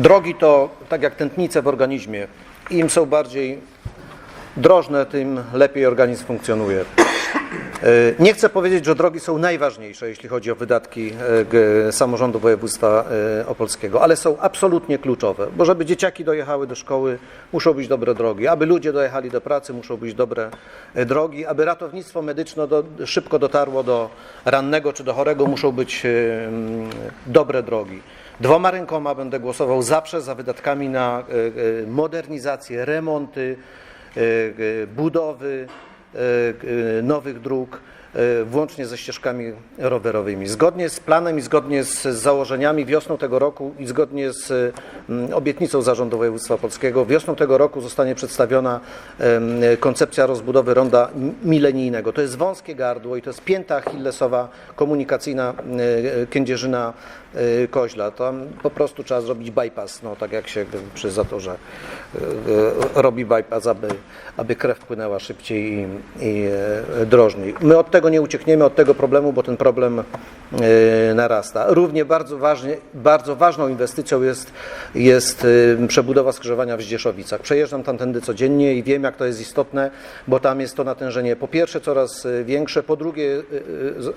Drogi to tak jak tętnice w organizmie. Im są bardziej drożne, tym lepiej organizm funkcjonuje. E, Nie chcę powiedzieć, że drogi są najważniejsze, jeśli chodzi o wydatki e, samorządu województwa e, opolskiego, ale są absolutnie kluczowe, bo żeby dzieciaki dojechały do szkoły, muszą być dobre drogi, aby ludzie dojechali do pracy, muszą być dobre drogi, aby ratownictwo medyczne do, szybko dotarło do rannego czy do chorego, muszą być dobre drogi. Dwoma rękoma będę głosował zawsze za wydatkami na modernizację, remonty, budowy nowych dróg, e, włącznie ze ścieżkami rowerowymi. Zgodnie z planem i zgodnie z założeniami wiosną tego roku i zgodnie z mm, obietnicą Zarządu Województwa Polskiego wiosną tego roku zostanie przedstawiona koncepcja rozbudowy ronda milenijnego. To jest wąskie gardło i to jest pięta achillesowa komunikacyjna e, Kędzierzyna e, Koźla. Tam po prostu trzeba zrobić bypass, no tak jak się przy zatorze e, e, robi bypass, aby, aby krew płynęła szybciej i, i e, drożniej. My od tego nie uciekniemy, od tego problemu, bo ten problem e, narasta. Równie bardzo, ważnie, bardzo ważną inwestycją jest, jest e, przebudowa skrzyżowania w Zdzieszowicach. Przejeżdżam tamtędy codziennie i wiem, jak to jest istotne, bo tam jest to natężenie po pierwsze coraz większe, po drugie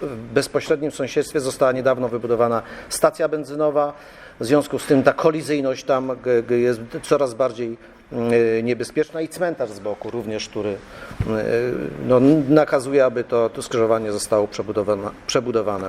w bezpośrednim sąsiedztwie została niedawno wybudowana stacja benzynowa. W związku z tym ta kolizyjność tam jest coraz bardziej niebezpieczna i cmentarz z boku również, który e, no, nakazuje, aby to, to skrzyżowanie zostało przebudowane. przebudowane.